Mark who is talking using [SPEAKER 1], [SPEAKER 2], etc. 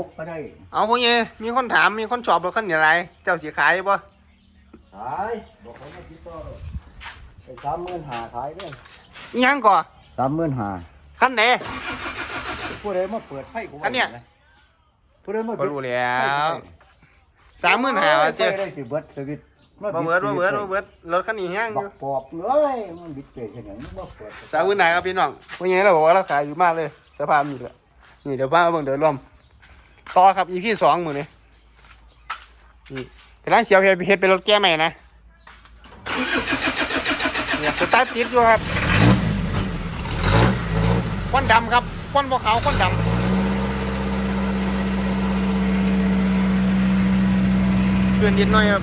[SPEAKER 1] พกก็ได้
[SPEAKER 2] เอาพวกนี้มีคนถามมีคนชอบรถคันนี้อะไรเจ้าสีขายบ่
[SPEAKER 1] ขายบอกเขามาติดต่อเลยไปสามหมื่นหาขายเด้อ
[SPEAKER 2] อิหยังก่อ
[SPEAKER 1] สามหมื่นหา
[SPEAKER 2] คันไหน
[SPEAKER 1] ผู้ใดมาเปิดไฟกู
[SPEAKER 2] อันเนี้ย
[SPEAKER 1] ผู้ใดมา
[SPEAKER 2] ก็รู้แล้วสามหมื่นห้า
[SPEAKER 1] ไฟ
[SPEAKER 2] เจ้า
[SPEAKER 1] ได้สิเบิดสวิตช์
[SPEAKER 2] บ่เบิดบ่เบิดบ่เบิดรถคันนี้แห้งอ
[SPEAKER 1] บั
[SPEAKER 2] ยู่
[SPEAKER 1] กปอบเอ้ยมันบิดเจ๋งขนาดนี้บ่เปิด
[SPEAKER 2] สามหมื่นห้าครับพี่น้องพวกนี้เราบอกว่าราคาอยู่มากเลยสภาพนี่แหละนี่เดี๋ยวบ้าเบิ่งเดี๋ยวรวม ต่อครับอีพี่สองมือนี่นี่เป็นร้านเสียวเฮ็ดเฮ็ดเป็นรถแก้ใหม่นะเนี่ยสตาร์ทติดอยู่ครับควันดำครับควันบ่ขาวควันดำเพื่อนนิดหน่อยครับ